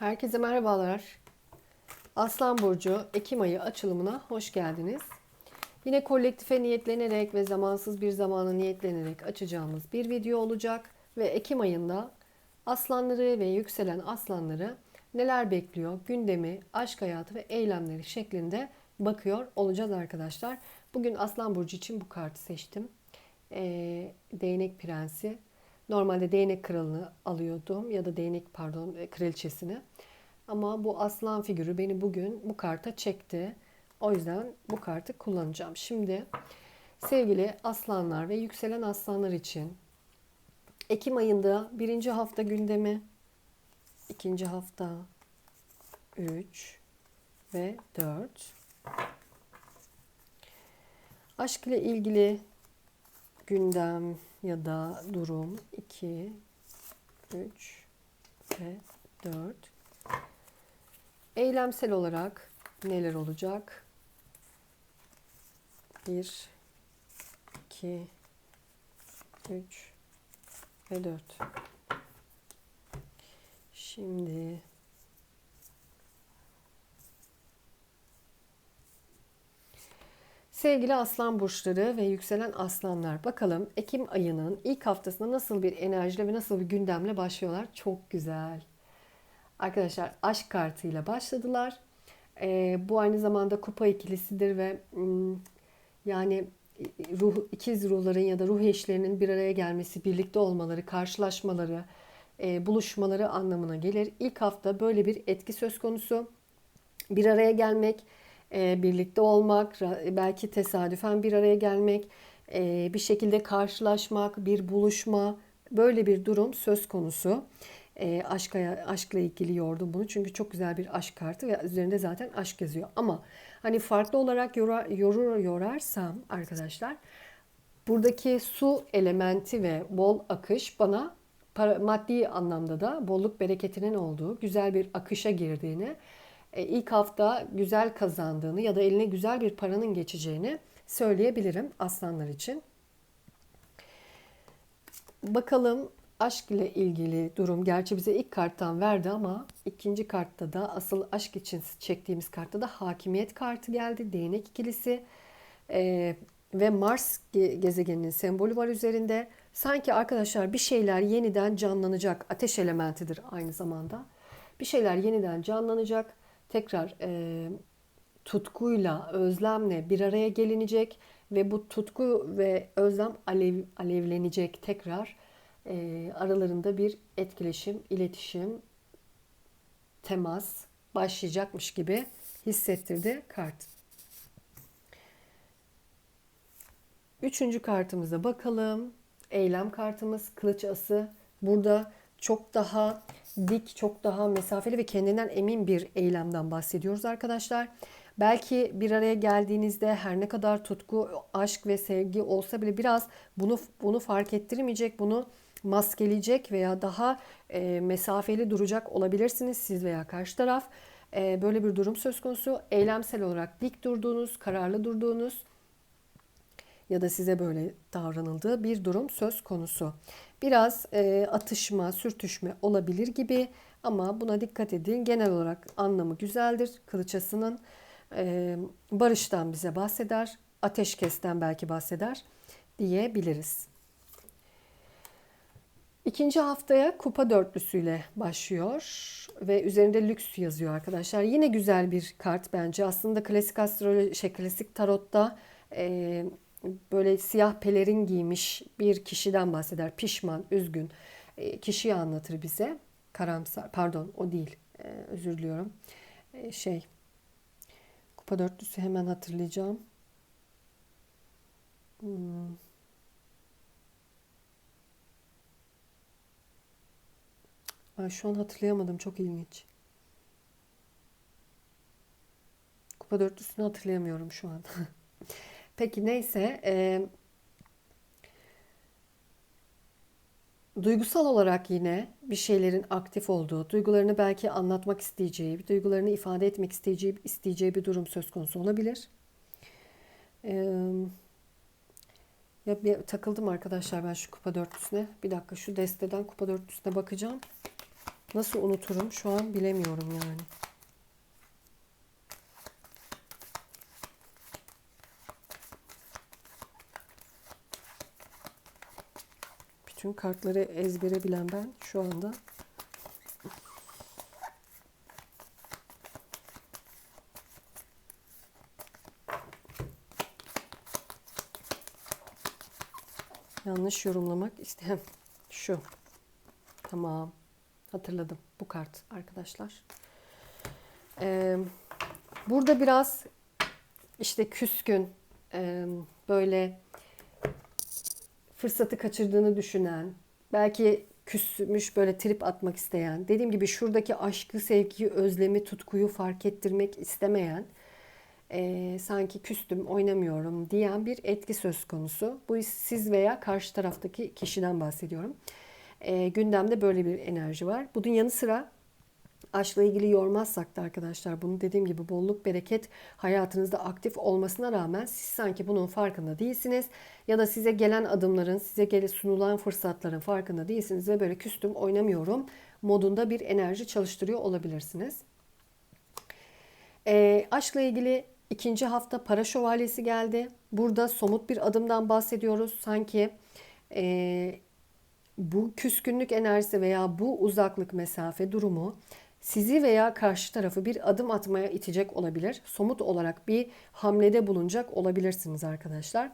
Herkese merhabalar. Aslan Burcu Ekim ayı açılımına hoş geldiniz. Yine kolektife niyetlenerek ve zamansız bir zamana niyetlenerek açacağımız bir video olacak. Ve Ekim ayında aslanları ve yükselen aslanları neler bekliyor, gündemi, aşk hayatı ve eylemleri şeklinde bakıyor olacağız arkadaşlar. Bugün Aslan Burcu için bu kartı seçtim. Ee, değnek Prensi. Normalde değnek kralını alıyordum ya da değnek pardon e, kraliçesini. Ama bu aslan figürü beni bugün bu karta çekti. O yüzden bu kartı kullanacağım. Şimdi sevgili aslanlar ve yükselen aslanlar için Ekim ayında birinci hafta gündemi, ikinci hafta 3 ve 4. Aşk ile ilgili gündem ya da durum 2, 3 ve 4. Eylemsel olarak neler olacak? 1, 2, 3 ve 4. Şimdi Sevgili aslan burçları ve yükselen aslanlar bakalım Ekim ayının ilk haftasında nasıl bir enerjiyle ve nasıl bir gündemle başlıyorlar. Çok güzel. Arkadaşlar aşk kartıyla başladılar. Ee, bu aynı zamanda kupa ikilisidir ve yani ruh ikiz ruhların ya da ruh eşlerinin bir araya gelmesi, birlikte olmaları, karşılaşmaları, e, buluşmaları anlamına gelir. İlk hafta böyle bir etki söz konusu. Bir araya gelmek, birlikte olmak, belki tesadüfen bir araya gelmek, e, bir şekilde karşılaşmak, bir buluşma böyle bir durum söz konusu. E, aşka, aşkla ilgili yordum bunu çünkü çok güzel bir aşk kartı ve üzerinde zaten aşk yazıyor. Ama hani farklı olarak yorur yorarsam arkadaşlar buradaki su elementi ve bol akış bana para, maddi anlamda da bolluk bereketinin olduğu güzel bir akışa girdiğini e, ilk hafta güzel kazandığını ya da eline güzel bir paranın geçeceğini söyleyebilirim aslanlar için. Bakalım aşk ile ilgili durum. Gerçi bize ilk karttan verdi ama ikinci kartta da asıl aşk için çektiğimiz kartta da hakimiyet kartı geldi. Değnek ikilisi ee, ve Mars gezegeninin sembolü var üzerinde. Sanki arkadaşlar bir şeyler yeniden canlanacak. Ateş elementidir aynı zamanda. Bir şeyler yeniden canlanacak tekrar e, tutkuyla, özlemle bir araya gelinecek ve bu tutku ve özlem alev, alevlenecek tekrar e, aralarında bir etkileşim, iletişim, temas başlayacakmış gibi hissettirdi kart. Üçüncü kartımıza bakalım. Eylem kartımız kılıç ası. Burada çok daha dik, çok daha mesafeli ve kendinden emin bir eylemden bahsediyoruz arkadaşlar. Belki bir araya geldiğinizde her ne kadar tutku, aşk ve sevgi olsa bile biraz bunu bunu fark ettirmeyecek, bunu maskeleyecek veya daha e, mesafeli duracak olabilirsiniz siz veya karşı taraf. E, böyle bir durum söz konusu. Eylemsel olarak dik durduğunuz, kararlı durduğunuz ya da size böyle davranıldığı bir durum söz konusu. Biraz e, atışma, sürtüşme olabilir gibi ama buna dikkat edin. Genel olarak anlamı güzeldir. Kılıçasının e, barıştan bize bahseder, ateşkesten belki bahseder diyebiliriz. İkinci haftaya kupa dörtlüsüyle başlıyor ve üzerinde lüks yazıyor arkadaşlar. Yine güzel bir kart bence. Aslında klasik astroloji, şey, klasik tarotta e, böyle siyah pelerin giymiş bir kişiden bahseder. Pişman, üzgün. E, kişiyi anlatır bize. Karamsar, pardon o değil. E, özür diliyorum. E, şey, kupa dörtlüsü hemen hatırlayacağım. Hmm. Ay, şu an hatırlayamadım. Çok ilginç. Kupa dörtlüsünü hatırlayamıyorum şu an. Peki neyse. E, duygusal olarak yine bir şeylerin aktif olduğu, duygularını belki anlatmak isteyeceği, duygularını ifade etmek isteyeceği, isteyeceği bir durum söz konusu olabilir. E, ya bir takıldım arkadaşlar ben şu kupa dörtlüsüne. Bir dakika şu desteden kupa dörtlüsüne bakacağım. Nasıl unuturum şu an bilemiyorum yani. Bütün kartları ezbere bilen ben şu anda yanlış yorumlamak isteyen şu. Tamam. Hatırladım. Bu kart arkadaşlar. Ee, burada biraz işte küskün, e, böyle fırsatı kaçırdığını düşünen, belki küsmüş böyle trip atmak isteyen, dediğim gibi şuradaki aşkı, sevgiyi, özlemi, tutkuyu fark ettirmek istemeyen, e, sanki küstüm, oynamıyorum diyen bir etki söz konusu. Bu siz veya karşı taraftaki kişiden bahsediyorum. E, gündemde böyle bir enerji var. Bunun yanı sıra aşkla ilgili yormazsak da arkadaşlar bunu dediğim gibi bolluk bereket hayatınızda aktif olmasına rağmen siz sanki bunun farkında değilsiniz ya da size gelen adımların size gele sunulan fırsatların farkında değilsiniz ve böyle küstüm oynamıyorum modunda bir enerji çalıştırıyor olabilirsiniz. E, aşkla ilgili ikinci hafta para şövalyesi geldi. Burada somut bir adımdan bahsediyoruz. Sanki e, bu küskünlük enerjisi veya bu uzaklık mesafe durumu sizi veya karşı tarafı bir adım atmaya itecek olabilir. Somut olarak bir hamlede bulunacak olabilirsiniz arkadaşlar.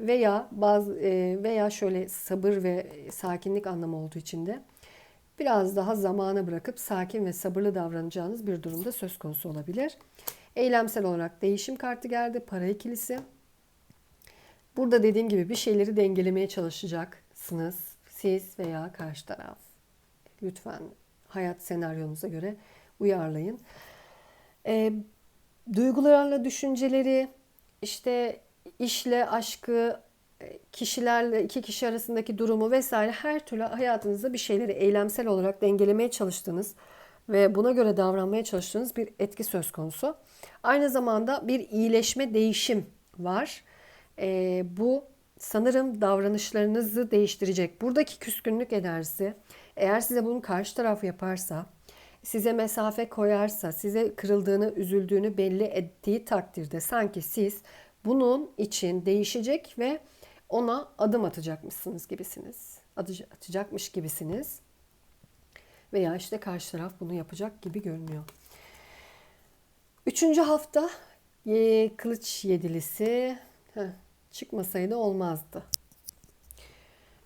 Veya bazı e, veya şöyle sabır ve sakinlik anlamı olduğu için de biraz daha zamana bırakıp sakin ve sabırlı davranacağınız bir durumda söz konusu olabilir. Eylemsel olarak değişim kartı geldi. Para ikilisi. Burada dediğim gibi bir şeyleri dengelemeye çalışacaksınız. Siz veya karşı taraf. Lütfen hayat senaryonuza göre uyarlayın. E, duygularla düşünceleri, işte işle aşkı, kişilerle iki kişi arasındaki durumu vesaire her türlü hayatınızda bir şeyleri eylemsel olarak dengelemeye çalıştığınız ve buna göre davranmaya çalıştığınız bir etki söz konusu. Aynı zamanda bir iyileşme, değişim var. E, bu sanırım davranışlarınızı değiştirecek. Buradaki küskünlük enerjisi eğer size bunu karşı taraf yaparsa, size mesafe koyarsa, size kırıldığını, üzüldüğünü belli ettiği takdirde sanki siz bunun için değişecek ve ona adım atacakmışsınız gibisiniz. Atacakmış gibisiniz. Veya işte karşı taraf bunu yapacak gibi görünüyor. Üçüncü hafta kılıç yedilisi Heh, çıkmasaydı olmazdı.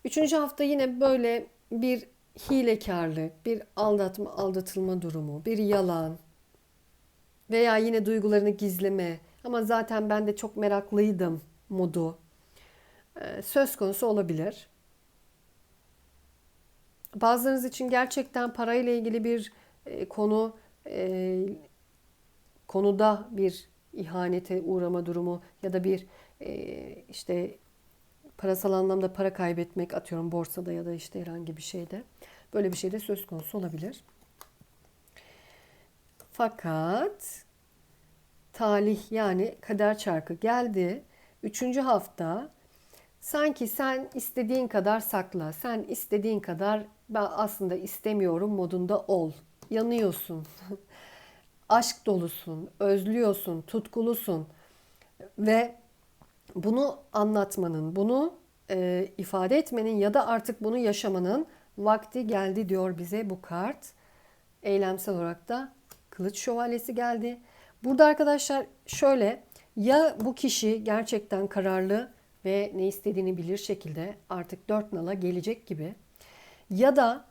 Üçüncü hafta yine böyle bir hilekarlık, bir aldatma, aldatılma durumu, bir yalan veya yine duygularını gizleme ama zaten ben de çok meraklıydım modu e, söz konusu olabilir. Bazılarınız için gerçekten parayla ilgili bir e, konu e, konuda bir ihanete uğrama durumu ya da bir işte parasal anlamda para kaybetmek atıyorum borsada ya da işte herhangi bir şeyde. Böyle bir şey de söz konusu olabilir. Fakat talih yani kader çarkı geldi. Üçüncü hafta sanki sen istediğin kadar sakla. Sen istediğin kadar ben aslında istemiyorum modunda ol. Yanıyorsun. Aşk dolusun, özlüyorsun, tutkulusun ve bunu anlatmanın, bunu e, ifade etmenin ya da artık bunu yaşamanın vakti geldi diyor bize bu kart. Eylemsel olarak da kılıç şövalyesi geldi. Burada arkadaşlar şöyle ya bu kişi gerçekten kararlı ve ne istediğini bilir şekilde artık dört nala gelecek gibi ya da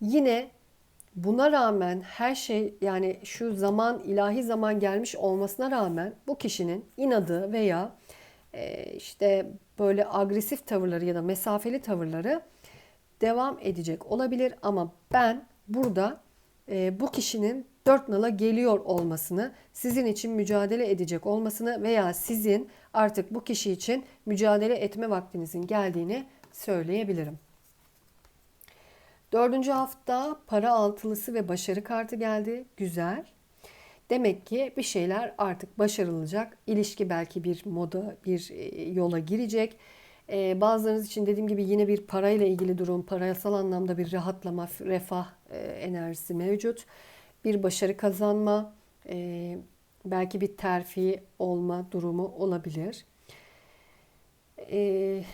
yine buna rağmen her şey yani şu zaman ilahi zaman gelmiş olmasına rağmen bu kişinin inadı veya işte böyle agresif tavırları ya da mesafeli tavırları devam edecek olabilir ama ben burada e, bu kişinin dört nala geliyor olmasını, sizin için mücadele edecek olmasını veya sizin artık bu kişi için mücadele etme vaktinizin geldiğini söyleyebilirim. Dördüncü hafta para altılısı ve başarı kartı geldi. Güzel. Demek ki bir şeyler artık başarılacak. İlişki belki bir moda, bir e, yola girecek. Ee, bazılarınız için dediğim gibi yine bir parayla ilgili durum, parasal anlamda bir rahatlama, refah e, enerjisi mevcut. Bir başarı kazanma, e, belki bir terfi olma durumu olabilir. E,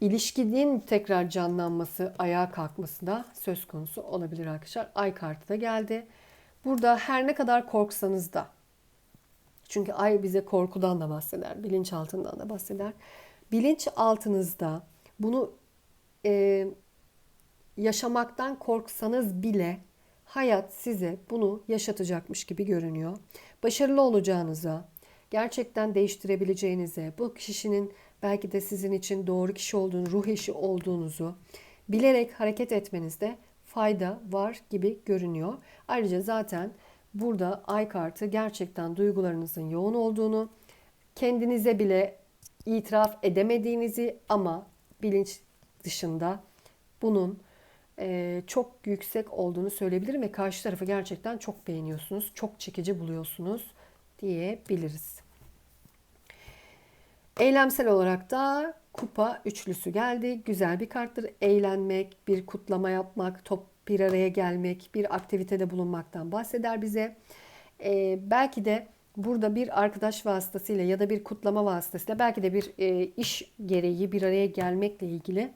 ilişkinin tekrar canlanması, ayağa kalkması da söz konusu olabilir arkadaşlar. Ay kartı da geldi. Burada her ne kadar korksanız da çünkü ay bize korkudan da bahseder, bilinçaltından da bahseder. Bilinç altınızda bunu e, yaşamaktan korksanız bile hayat size bunu yaşatacakmış gibi görünüyor. Başarılı olacağınıza, gerçekten değiştirebileceğinize, bu kişinin belki de sizin için doğru kişi olduğunu, ruh eşi olduğunuzu bilerek hareket etmenizde fayda var gibi görünüyor. Ayrıca zaten burada ay kartı gerçekten duygularınızın yoğun olduğunu, kendinize bile itiraf edemediğinizi ama bilinç dışında bunun e, çok yüksek olduğunu söyleyebilirim ve karşı tarafı gerçekten çok beğeniyorsunuz, çok çekici buluyorsunuz diyebiliriz. Eylemsel olarak da kupa üçlüsü geldi. Güzel bir karttır. Eğlenmek, bir kutlama yapmak, top bir araya gelmek, bir aktivitede bulunmaktan bahseder bize. Ee, belki de burada bir arkadaş vasıtasıyla ya da bir kutlama vasıtasıyla belki de bir e, iş gereği bir araya gelmekle ilgili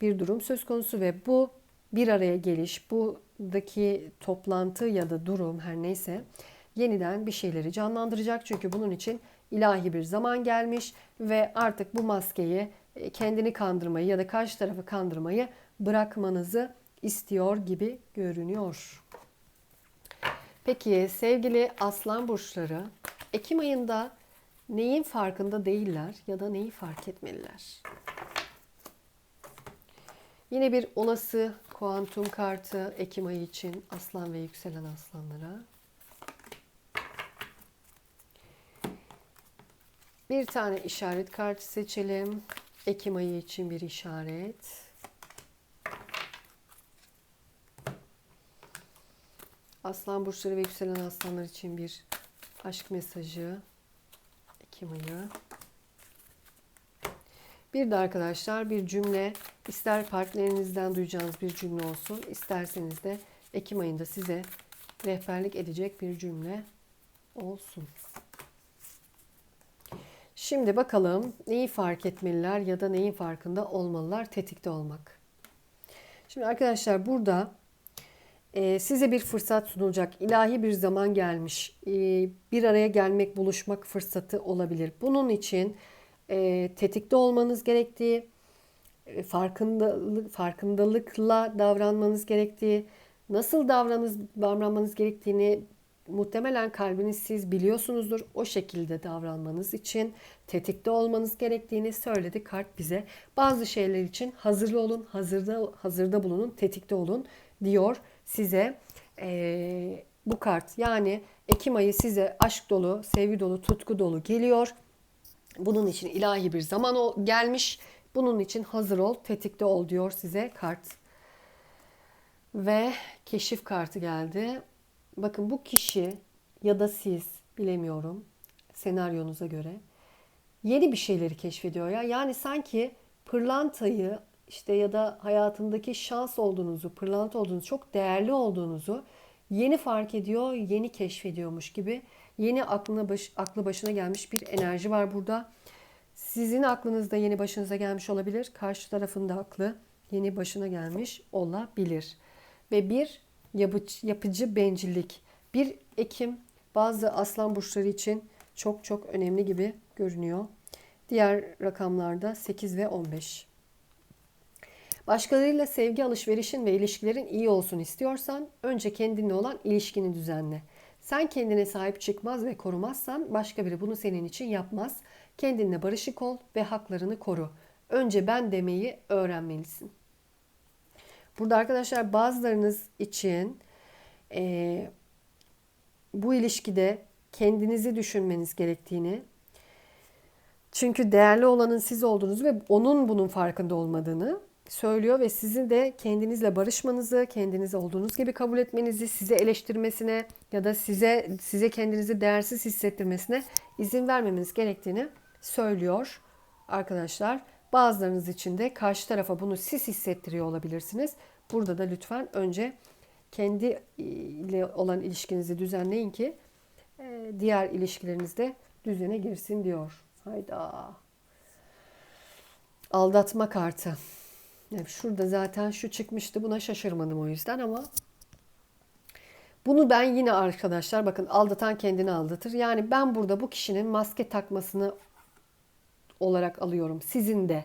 bir durum söz konusu ve bu bir araya geliş, buradaki toplantı ya da durum her neyse yeniden bir şeyleri canlandıracak. Çünkü bunun için ilahi bir zaman gelmiş ve artık bu maskeyi e, kendini kandırmayı ya da karşı tarafı kandırmayı bırakmanızı istiyor gibi görünüyor. Peki sevgili aslan burçları Ekim ayında neyin farkında değiller ya da neyi fark etmeliler? Yine bir olası kuantum kartı Ekim ayı için aslan ve yükselen aslanlara. Bir tane işaret kartı seçelim. Ekim ayı için bir işaret. Aslan burçları ve yükselen aslanlar için bir aşk mesajı. Ekim ayı. Bir de arkadaşlar bir cümle ister partnerinizden duyacağınız bir cümle olsun isterseniz de Ekim ayında size rehberlik edecek bir cümle olsun. Şimdi bakalım neyi fark etmeliler ya da neyin farkında olmalılar tetikte olmak. Şimdi arkadaşlar burada e, size bir fırsat sunulacak. ilahi bir zaman gelmiş. E, bir araya gelmek, buluşmak fırsatı olabilir. Bunun için e, tetikte olmanız gerektiği, farkındalık, farkındalıkla davranmanız gerektiği, nasıl davranız, davranmanız gerektiğini muhtemelen kalbiniz siz biliyorsunuzdur. O şekilde davranmanız için tetikte olmanız gerektiğini söyledi kart bize. Bazı şeyler için hazırlı olun, hazırda hazırda bulunun, tetikte olun diyor size ee, bu kart. Yani Ekim ayı size aşk dolu, sevgi dolu, tutku dolu geliyor. Bunun için ilahi bir zaman gelmiş. Bunun için hazır ol, tetikte ol diyor size kart. Ve keşif kartı geldi. Bakın bu kişi ya da siz bilemiyorum senaryonuza göre yeni bir şeyleri keşfediyor ya. Yani sanki pırlantayı işte ya da hayatındaki şans olduğunuzu, pırlanta olduğunuzu, çok değerli olduğunuzu yeni fark ediyor, yeni keşfediyormuş gibi. Yeni aklına baş, aklı başına gelmiş bir enerji var burada. Sizin aklınızda yeni başınıza gelmiş olabilir. Karşı tarafında aklı yeni başına gelmiş olabilir. Ve bir yapıcı bencillik. Bir Ekim bazı aslan burçları için çok çok önemli gibi görünüyor. Diğer rakamlarda 8 ve 15. Başkalarıyla sevgi alışverişin ve ilişkilerin iyi olsun istiyorsan önce kendinle olan ilişkini düzenle. Sen kendine sahip çıkmaz ve korumazsan başka biri bunu senin için yapmaz. Kendinle barışık ol ve haklarını koru. Önce ben demeyi öğrenmelisin. Burada arkadaşlar bazılarınız için e, bu ilişkide kendinizi düşünmeniz gerektiğini, çünkü değerli olanın siz olduğunuzu ve onun bunun farkında olmadığını söylüyor ve sizin de kendinizle barışmanızı, kendiniz olduğunuz gibi kabul etmenizi, size eleştirmesine ya da size size kendinizi değersiz hissettirmesine izin vermemeniz gerektiğini söylüyor arkadaşlar bazılarınız için de karşı tarafa bunu siz hissettiriyor olabilirsiniz. Burada da lütfen önce kendi ile olan ilişkinizi düzenleyin ki diğer ilişkilerinizde düzene girsin diyor. Hayda. Aldatma kartı. Yani şurada zaten şu çıkmıştı. Buna şaşırmadım o yüzden ama bunu ben yine arkadaşlar bakın aldatan kendini aldatır. Yani ben burada bu kişinin maske takmasını olarak alıyorum. Sizin de.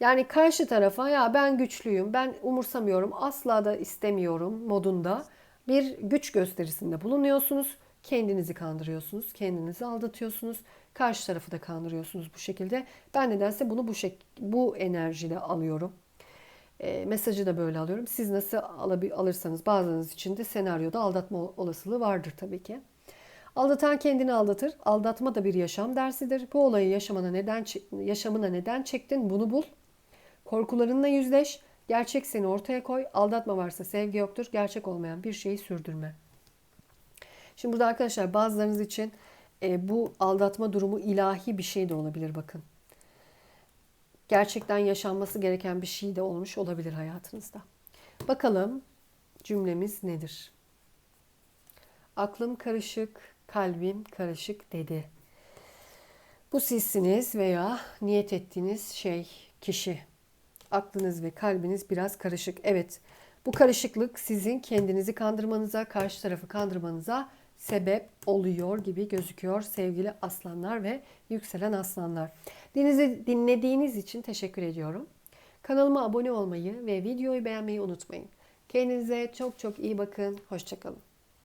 Yani karşı tarafa ya ben güçlüyüm, ben umursamıyorum, asla da istemiyorum modunda bir güç gösterisinde bulunuyorsunuz. Kendinizi kandırıyorsunuz, kendinizi aldatıyorsunuz. Karşı tarafı da kandırıyorsunuz bu şekilde. Ben nedense bunu bu şek bu enerjiyle alıyorum. E, mesajı da böyle alıyorum. Siz nasıl alırsanız bazılarınız için de senaryoda aldatma olasılığı vardır tabii ki. Aldatan kendini aldatır. Aldatma da bir yaşam dersidir. Bu olayı yaşamana neden yaşamına neden çektin? Bunu bul. Korkularınla yüzleş. Gerçek seni ortaya koy. Aldatma varsa sevgi yoktur. Gerçek olmayan bir şeyi sürdürme. Şimdi burada arkadaşlar bazılarınız için e, bu aldatma durumu ilahi bir şey de olabilir bakın. Gerçekten yaşanması gereken bir şey de olmuş olabilir hayatınızda. Bakalım cümlemiz nedir? Aklım karışık, kalbim karışık dedi. Bu sizsiniz veya niyet ettiğiniz şey, kişi. Aklınız ve kalbiniz biraz karışık. Evet, bu karışıklık sizin kendinizi kandırmanıza, karşı tarafı kandırmanıza sebep oluyor gibi gözüküyor sevgili aslanlar ve yükselen aslanlar. Denizi dinlediğiniz için teşekkür ediyorum. Kanalıma abone olmayı ve videoyu beğenmeyi unutmayın. Kendinize çok çok iyi bakın. Hoşçakalın.